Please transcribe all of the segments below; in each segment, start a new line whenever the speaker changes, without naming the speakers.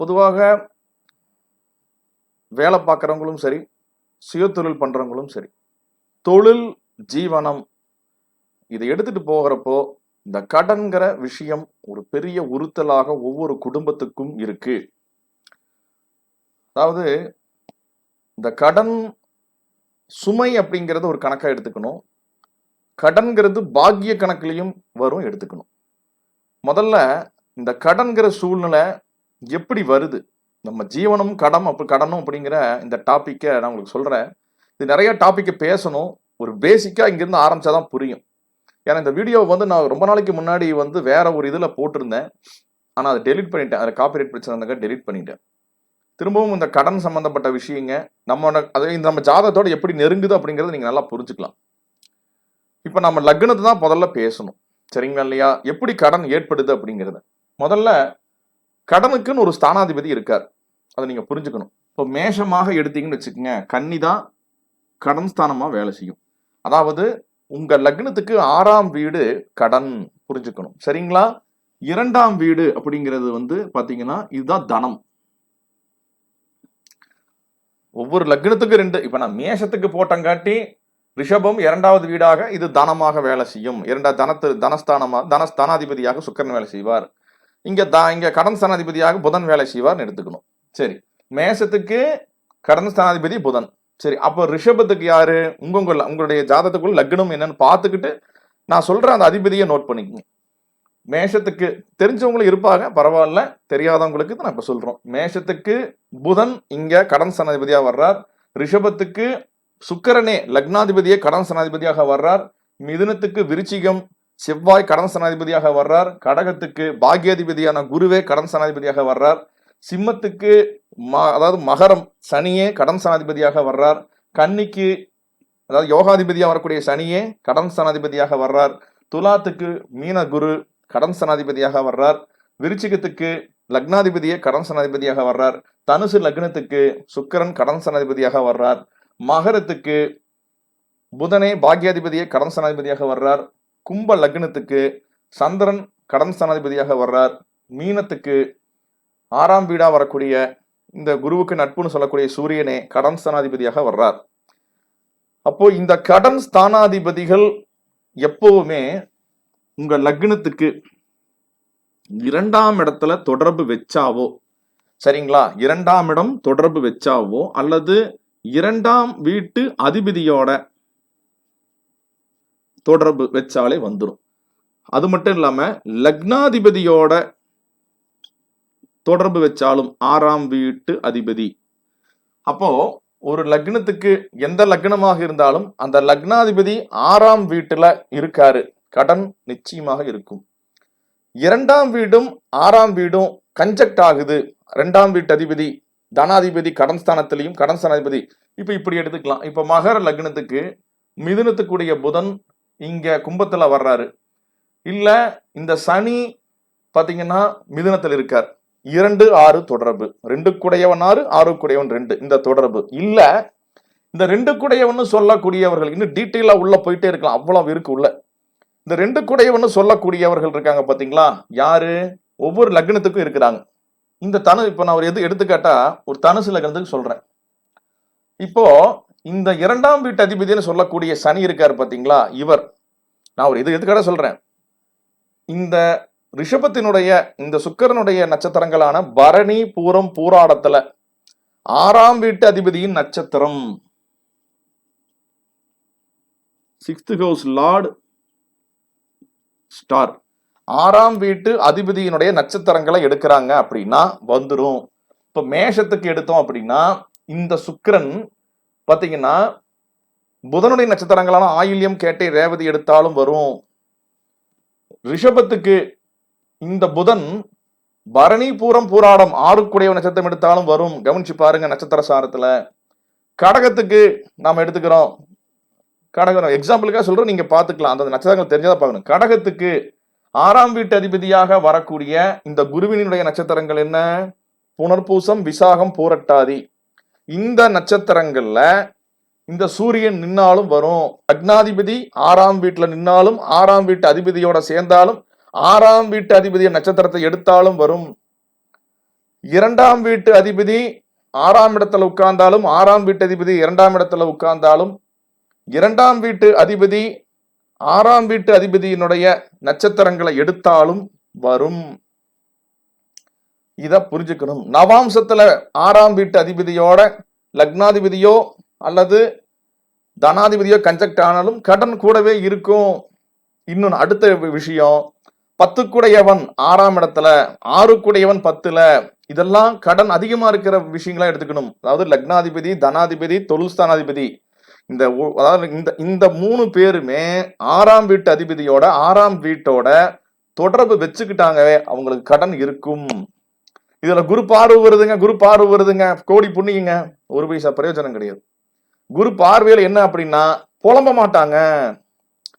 பொதுவாக வேலை பார்க்குறவங்களும் சரி சுயதொழில் பண்ணுறவங்களும் சரி தொழில் ஜீவனம் இதை எடுத்துட்டு போகிறப்போ இந்த கடன்கிற விஷயம் ஒரு பெரிய உறுத்தலாக ஒவ்வொரு குடும்பத்துக்கும் இருக்கு. அதாவது இந்த கடன் சுமை அப்படிங்கிறது ஒரு கணக்காக எடுத்துக்கணும். கடன்கிறது பாக்கிய கணக்குலையும் வரும் எடுத்துக்கணும். முதல்ல இந்த கடன்கிற சூழ்நிலை எப்படி வருது? நம்ம ஜீவனம் கடன் அப்படி கடனும் அப்படிங்கிற இந்த டாப்பிக்கை நான் உங்களுக்கு சொல்கிறேன் இது நிறைய டாப்பிக்கை பேசணும். ஒரு பேசிக்காக இங்கேருந்து ஆரம்பிச்சா தான் புரியும். ஏன்னா இந்த வீடியோவை வந்து நான் ரொம்ப நாளைக்கு முன்னாடி வந்து வேற ஒரு இதில் போட்டிருந்தேன். ஆனால் அதை டெலிட் பண்ணிட்டேன். அதில் காப்பிரைட் பிரச்சனை இருந்தாங்க டெலிட் பண்ணிட்டேன். திரும்பவும் இந்த கடன் சம்பந்தப்பட்ட விஷயங்க நம்ம அதை இந்த நம்ம ஜாதகத்தோட எப்படி நெருங்குது அப்படிங்கிறத நீங்கள் நல்லா புரிஞ்சுக்கலாம். இப்போ நம்ம லக்னத்தை தான் முதல்ல பேசணும். சரிங்களா இல்லையா? எப்படி கடன் ஏற்படுது அப்படிங்கிறத. முதல்ல கடனுக்குன்னு ஒரு ஸ்தானாதிபதி இருக்கார். அதை நீங்க புரிஞ்சுக்கணும். இப்போ மேஷமாக எடுத்தீங்கன்னு வச்சுக்கோங்க கன்னி தான் கடன் ஸ்தானமா வேலை செய்யும். அதாவது உங்க லக்னத்துக்கு ஆறாம் வீடு கடன் புரிஞ்சுக்கணும். சரிங்களா? இரண்டாம் வீடு அப்படிங்கிறது வந்து பாத்தீங்கன்னா இதுதான் தனம். ஒவ்வொரு லக்னத்துக்கு ரெண்டு இப்ப நான் மேஷத்துக்கு போட்டங்காட்டி ரிஷபம் இரண்டாவது வீடாக இது தனமாக வேலை செய்யும். இரண்டா தனத்து தனஸ்தானமா தனஸ்தானாதிபதியாக சுக்கரன் வேலை செய்வார். இங்கே தா இங்கே கடன் ஸ்தானாதிபதியாக புதன் வேலை செய்வார்னு எடுத்துக்கணும். சரி. மேஷத்துக்கு கடன் ஸ்தானாதிபதி புதன். சரி. அப்போ ரிஷபத்துக்கு யாரு? உங்க உங்களுடைய ஜாதத்துக்குள்ள லக்னம் என்னன்னு பார்த்துக்கிட்டு நான் சொல்ற அந்த அதிபதியை நோட் பண்ணிக்கங்க. மேஷத்துக்கு தெரிஞ்சவங்களும் இருப்பாங்க. பரவாயில்ல. தெரியாதவங்களுக்கு நான் இப்போ சொல்கிறோம் மேஷத்துக்கு புதன் இங்கே கடன் சனாதிபதியாக வர்றார். ரிஷபத்துக்கு சுக்கரனே லக்னாதிபதியே கடன் சனாதிபதியாக வர்றார். மிதுனத்துக்கு விருச்சிகம் செவ்வாய் கடன் சனாதிபதியாக வர்றார். கடகத்துக்கு பாக்யாதிபதியான குருவே கடன் சனாதிபதியாக வர்றார். சிம்மத்துக்கு ம- அதாவது மகரம் சனியே கடன் சனாதிபதியாக வர்றார். கன்னிக்கு அதாவது யோகாதிபதியாக வரக்கூடிய சனியே கடன் சனாதிபதியாக வர்றார். துலாத்துக்கு மீன குரு கடன் சனாதிபதியாக வர்றார். விருச்சிகத்துக்கு லக்னாதிபதியே கடன் சனாதிபதியாக வர்றார். தனுசு லக்னத்துக்கு சுக்கரன் கடன் சனாதிபதியாக வர்றார். மகரத்துக்கு புதனே பாக்யாதிபதியே கடன் சனாதிபதியாக வர்றார். கும்ப லக்னத்துக்கு சந்திரன் கடன் சனாதிபதியாக வர்றார். மீனத்துக்கு ஆறாம் வீடா வரக்கூடிய இந்த குருவுக்கு நட்புன்னு சொல்லக்கூடிய சூரியனே கடன் ஸ்தானாதிபதியாக வர்றார். அப்போ இந்த கடன் ஸ்தானாதிபதிகள் எப்பவுமே உங்க லக்னத்துக்கு இரண்டாம் இடத்துல தொடர்பு வச்சாவோ சரிங்களா? இரண்டாம் இடம் தொடர்பு வச்சாவோ அல்லது இரண்டாம் வீட்டு அதிபதியோட தொடர்பு வச்சாலே வந்துடும் அது மட்டும் இல்லாமல் லக்னாதிபதியோட தொடர்பு வச்சாலும் ஆறாம் வீட்டு அதிபதி. அப்போ ஒரு லக்னத்துக்கு எந்த லக்னமாக இருந்தாலும் அந்த லக்னாதிபதி ஆறாம் வீட்டுல இருக்காரு. கடன் நிச்சயமாக இருக்கும். இரண்டாம் வீடும் ஆறாம் வீடும் கன்ஜெக்ட் ஆகுது. ரெண்டாம் வீட்டு அதிபதி தனாதிபதி கடன் ஸ்தானத்திலையும் கடன் ஸ்தானாதிபதி. இப்ப இப்படி எடுத்துக்கலாம். இப்ப மகர லக்னத்துக்கு மிதுனத்துக்குடைய புதன் இங்கே கும்பத்தில் வர்றாரு. இல்லை இந்த சனி பார்த்தீங்கன்னா மிதுனத்தில் இருக்கார். இரண்டு ஆறு தொடர்பு. ரெண்டு குடையவன் ஆறு ஆறு குடையவன் ரெண்டு. இந்த தொடர்பு. இல்லை இந்த ரெண்டு குடையவன் சொல்லக்கூடியவர்கள் இன்னும் டீட்டெயிலாக உள்ள போயிட்டே இருக்கலாம். அவ்வளோ இருக்கு உள்ள. இந்த ரெண்டு குடையவன் சொல்லக்கூடியவர்கள் இருக்காங்க பார்த்தீங்களா யாரு? ஒவ்வொரு லக்னத்துக்கும் இருக்கிறாங்க. இந்த தனு இப்போ நான் ஒரு எது எடுத்துக்காட்டா ஒரு தனுசு லக்னத்துக்கு சொல்றேன். இப்போ இந்த இரண்டாம் வீட்டு அதிபதினு சொல்லக்கூடிய சனி இருக்காரு பாத்தீங்களா? இவர். நான் ஒரு இது எதுக்காக சொல்றேன். இந்த ரிஷபத்தினுடைய இந்த சுக்கிரனுடைய நட்சத்திரங்களான பரணி பூரம் பூராடத்துல ஆறாம் வீட்டு அதிபதியின் நட்சத்திரம். சிக்ஸ்த் ஹவுஸ் லார்ட் ஸ்டார் ஆறாம் வீட்டு அதிபதியினுடைய நட்சத்திரங்களை எடுக்கிறாங்க அப்படின்னா வந்துரும். இப்ப மேஷத்துக்கு எடுத்தோம் அப்படின்னா இந்த சுக்கிரன் பார்த்தீங்கன்னா புதனுடைய நட்சத்திரங்களான ஆயில்யம் கேட்டை ரேவதி எடுத்தாலும் வரும். ரிஷபத்துக்கு இந்த புதன் பரணி பூரம் பூராடம் ஆறுக்குடைய நட்சத்திரம் எடுத்தாலும் வரும். கவனிச்சு பாருங்க நட்சத்திர சாரத்துல. கடகத்துக்கு நாம் எடுத்துக்கிறோம். கடகம் எக்ஸாம்பிளுக்காக சொல்றோம் நீங்க பாத்துக்கலாம். அந்த நட்சத்திரங்கள் தெரிஞ்சதா பார்க்கணும் கடகத்துக்கு ஆறாம் வீட்டு அதிபதியாக வரக்கூடிய இந்த குருவினுடைய நட்சத்திரங்கள் என்ன? புனர்பூசம் விசாகம் பூரட்டாதி. இந்த நட்சத்திரங்கள்ல இந்த சூரியன் நின்னாலும் வரும். அக்னாதிபதி ஆறாம் வீட்டுல நின்னாலும் ஆறாம் வீட்டு அதிபதியோட சேர்ந்தாலும் ஆறாம் வீட்டு அதிபதிய நட்சத்திரத்தை எடுத்தாலும் வரும். இரண்டாம் வீட்டு அதிபதி ஆறாம் இடத்துல உட்கார்ந்தாலும் ஆறாம் வீட்டு அதிபதி இரண்டாம் இடத்துல உட்கார்ந்தாலும் இரண்டாம் வீட்டு அதிபதி ஆறாம் வீட்டு அதிபதியினுடைய நட்சத்திரங்களை எடுத்தாலும் வரும். இதை புரிஞ்சுக்கணும். நவாம்சத்துல ஆறாம் வீட்டு அதிபதியோட லக்னாதிபதியோ அல்லது தனாதிபதியோ கன்ஜெக்ட் ஆனாலும் கடன் கூடவே இருக்கும். இன்னொன்று அடுத்த விஷயம். பத்துக்குடையவன் ஆறாம் இடத்துல ஆறுக்குடையவன் பத்துல இதெல்லாம் கடன் அதிகமா இருக்கிற விஷயங்களா எடுத்துக்கணும். அதாவது லக்னாதிபதி தனாதிபதி தொழில்ஸ்தானாதிபதி இந்த அதாவது இந்த இந்த மூணு பேருமே ஆறாம் வீட்டு அதிபதியோட ஆறாம் வீட்டோட தொடர்பு வச்சுக்கிட்டாங்க அவங்களுக்கு கடன் இருக்கும். இதில் குரு பார்வை வருதுங்க குரு பார்வை வருதுங்க. கோடி புண்ணியங்க. ஒரு பைசா பிரயோஜனம் கிடையாது. குரு பார்வையில் என்ன அப்படின்னா புலம்ப மாட்டாங்க.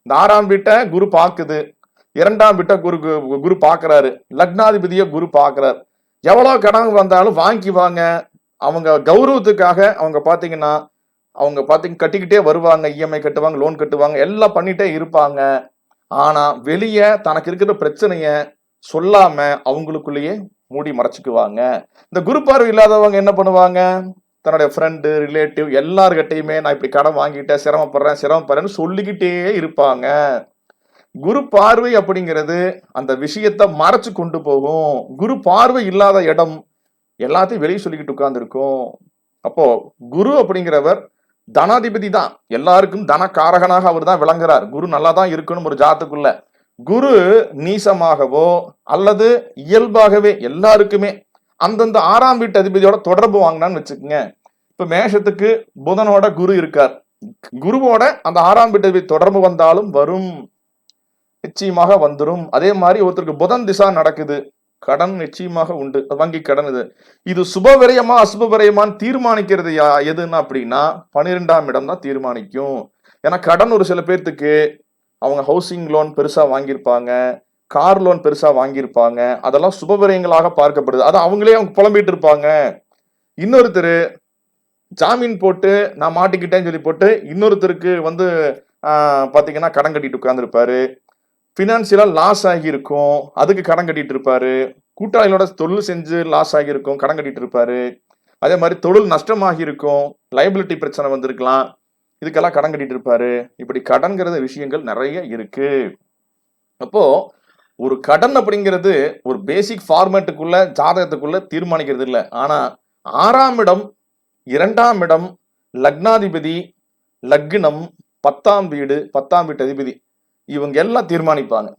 இந்த ஆறாம் வீட்டை குரு பார்க்குது. இரண்டாம் வீட்டை குரு கு- குரு பார்க்குறாரு. லக்னாதிபதியை குரு பார்க்குறாரு. எவ்வளோ கடன் வந்தாலும் வாங்கி வாங்க. அவங்க கௌரவத்துக்காக அவங்க பார்த்தீங்கன்னா அவங்க பார்த்திங்க கட்டிக்கிட்டே வருவாங்க. இஎம்ஐ கட்டுவாங்க லோன் கட்டுவாங்க. எல்லாம் பண்ணிகிட்டே இருப்பாங்க. ஆனால் வெளியே தனக்கு இருக்கிற பிரச்சனையை சொல்லாமல் அவங்களுக்குள்ளேயே மூடி மறைச்சிக்குவாங்க. இந்த குரு பார்வை இல்லாதவங்க என்ன பண்ணுவாங்க? தன்னுடைய ஃப்ரெண்டு ரிலேட்டிவ் எல்லார்கிட்டையுமே நான் இப்படி கடன் வாங்கிட்டேன் சிரமப்படுறேன் சிரமப்படுறேன்னு சொல்லிக்கிட்டே இருப்பாங்க. குரு பார்வை அப்படிங்கிறது அந்த விஷயத்தை மறைச்சு கொண்டு போகும். குரு பார்வை இல்லாத இடம் எல்லாத்தையும் வெளியே சொல்லிக்கிட்டு உட்கார்ந்துருக்கும். அப்போ குரு அப்படிங்கிறவர் தனாதிபதி தான். எல்லாருக்கும் தன காரகனாக அவர் தான் விளங்குறார். குரு நல்லா தான் இருக்கணும் ஒரு ஜாத்துக்குள்ள குரு நீசமாகவோ அல்லது இயல்பாகவே எல்லாருக்குமே அந்தந்த ஆறாம் வீட்டு அதிபதியோட தொடர்பு வாங்கினான்னு வச்சுக்கோங்க. இப்ப மேஷத்துக்கு புதனோட குரு இருக்கார். குருவோட அந்த ஆறாம் வீட்டு அதிபதி தொடர்பு வந்தாலும் வரும். நிச்சயமாக வந்துடும் அதே மாதிரி ஒருத்தருக்கு புதன் திசா நடக்குது. கடன் நிச்சயமாக உண்டு. வங்கி கடன் இது. இது சுப விரயமா அசுப விரயமான்னு தீர்மானிக்கிறது யா எதுன்னா அப்படின்னா பனிரெண்டாம் இடம் தான் தீர்மானிக்கும். ஏன்னா கடன் ஒரு சில பேர்த்துக்கு அவங்க ஹவுசிங் லோன் பெருசாக வாங்கியிருப்பாங்க கார் லோன் பெருசாக வாங்கியிருப்பாங்க அதெல்லாம் சுபவிரயங்களாக பார்க்கப்படுது. அது அவங்களே அவங்க புலம்பிட்டு இருப்பாங்க. இன்னொருத்தர் ஜாமீன் போட்டு நான் மாட்டிக்கிட்டேன்னு சொல்லி போட்டு இன்னொருத்தருக்கு வந்து பார்த்தீங்கன்னா கடன் கட்டிட்டு உட்காந்துருப்பாரு ஃபினான்சியலாக லாஸ் ஆகியிருக்கும் அதுக்கு கடன் கட்டிட்டு இருப்பாரு. கூட்டாளிகளோட தொழில் செஞ்சு லாஸ் ஆகியிருக்கும் கடன் கட்டிட்டு இருப்பாரு. அதே மாதிரி தொழில் நஷ்டமாகி இருக்கும் லைபிலிட்டி பிரச்சனை வந்திருக்கலாம். இதுக்கெல்லாம் கடன் கட்டிட்டு இருப்பாரு. இப்படி கடன்கிறது விஷயங்கள் நிறைய இருக்கு. அப்போ ஒரு கடன் அப்படிங்கிறது ஒரு பேசிக் ஃபார்மேட்டுக்குள்ள ஜாதகத்துக்குள்ள தீர்மானிக்கிறது இல்லை. ஆனா ஆறாம் இடம் இரண்டாம் இடம் லக்னாதிபதி லக்னம் பத்தாம் வீடு பத்தாம் வீட்டு அதிபதி இவங்க எல்லாம் தீர்மானிப்பாங்க.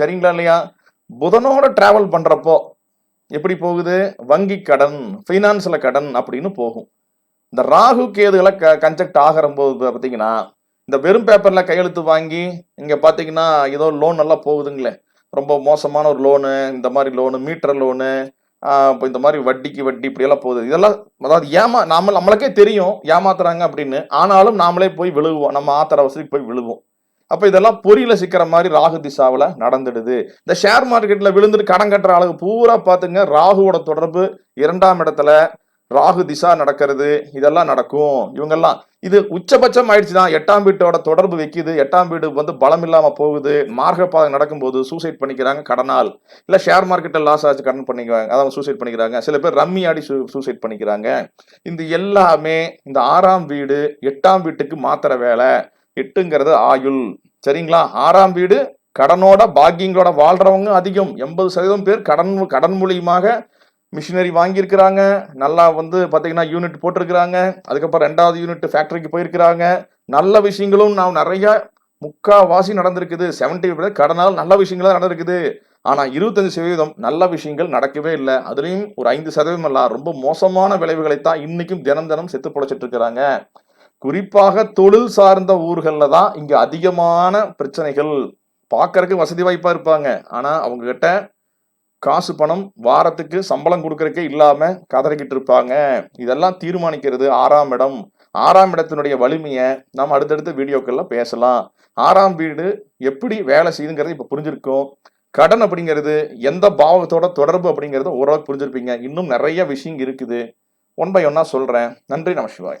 சரிங்களா இல்லையா? புதனோட டிராவல் பண்றப்போ எப்படி போகுது? வங்கி கடன் ஃபைனான்ஸ்ல கடன் அப்படின்னு போகும். இந்த ராகு கேதுகளை க கன்ஜெக்ட் ஆகிற போது பார்த்தீங்கன்னா இந்த வெறும் பேப்பரில் கையெழுத்து வாங்கி இங்கே பார்த்தீங்கன்னா ஏதோ லோன் நல்லா போகுதுங்களே. ரொம்ப மோசமான ஒரு லோனு இந்த மாதிரி லோனு மீட்டர் லோனு இப்போ இந்த மாதிரி வட்டிக்கு வட்டி இப்படியெல்லாம் போகுது. இதெல்லாம் அதாவது ஏமா நாம நம்மளுக்கே தெரியும் ஏமாத்துறாங்க அப்படின்னு. ஆனாலும் நாமளே போய் விழுவோம் நம்ம ஆத்திர அவசரத்துக்கு போய் விழுவோம். அப்போ இதெல்லாம் பொறியில சிக்கிற மாதிரி ராகு திசாவில் நடந்துடுது. இந்த ஷேர் மார்க்கெட்டில் விழுந்துட்டு கடன் கட்டுற ஆளுங்க பூரா பார்த்துங்க ராகுவோட தொடர்பு இரண்டாம் இடத்துல ராகு திசா நடக்கிறது இதெல்லாம் நடக்கும். இவங்கெல்லாம் இது உச்சபட்சம் ஆயிடுச்சுதான் எட்டாம் வீட்டோட தொடர்பு வைக்குது. எட்டாம் வீடு வந்து பலம் இல்லாம போகுது. மார்க்க பாதை நடக்கும்போது சூசைட் பண்ணிக்கிறாங்க கடனால் இல்ல ஷேர் மார்க்கெட்டில் லாஸ் ஆச்சு கடன் பண்ணிக்கிறாங்க அதாவது சூசைட் பண்ணிக்கிறாங்க. சில பேர் ரம்மி ஆடி சூசைட் பண்ணிக்கிறாங்க. இந்த எல்லாமே இந்த ஆறாம் வீடு எட்டாம் வீட்டுக்கு மாத்திர வேலை. எட்டுங்கிறது ஆயுள். சரிங்களா? ஆறாம் வீடு கடனோட பாக்கியங்களோட வாழ்றவங்க அதிகம். எண்பது சதவீதம் பேர் கடன் கடன் மூலியமாக மிஷினரி வாங்கியிருக்கிறாங்க. நல்லா வந்து பார்த்தீங்கன்னா யூனிட் போட்டிருக்கிறாங்க. அதுக்கப்புறம் ரெண்டாவது யூனிட் ஃபேக்டரிக்கு போயிருக்கிறாங்க. நல்ல விஷயங்களும் நான் நிறைய முக்காவாசி நடந்திருக்குது. செவன்டி கடனால் நல்ல விஷயங்கள் தான் நடந்திருக்குது. ஆனால் இருபத்தஞ்சு சதவீதம் நல்ல விஷயங்கள் நடக்கவே இல்லை. அதுலேயும் ஒரு ஐந்து சதவீதம் எல்லாம் ரொம்ப மோசமான விளைவுகளை தான் இன்னைக்கும் தினம் தினம் செத்து பொழைச்சிட்டு இருக்கிறாங்க. குறிப்பாக தொழில் சார்ந்த ஊர்களில் தான் இங்கே அதிகமான பிரச்சனைகள். பார்க்கறதுக்கு வசதி வாய்ப்பாக இருப்பாங்க. ஆனால் அவங்க கிட்ட காசு பணம் வாரத்துக்கு சம்பளம் கொடுக்கறக்கே இல்லாம கதறிக்கிட்டு இருப்பாங்க. இதெல்லாம் தீர்மானிக்கிறது ஆறாம் இடம். ஆறாம் இடத்தினுடைய வலிமையை நாம் அடுத்தடுத்த வீடியோக்கள்ல பேசலாம். ஆறாம் வீடு எப்படி வேலை செய்யுங்கிறது இப்ப புரிஞ்சிருக்கும். கடன் அப்படிங்கிறது எந்த பாவத்தோட தொடர்பு அப்படிங்கிறத ஓரளவுக்கு புரிஞ்சிருப்பீங்க. இன்னும் நிறைய விஷயம் இருக்குது. ஒன் பை ஒன்னா சொல்றேன். நன்றி நம சிவாய்.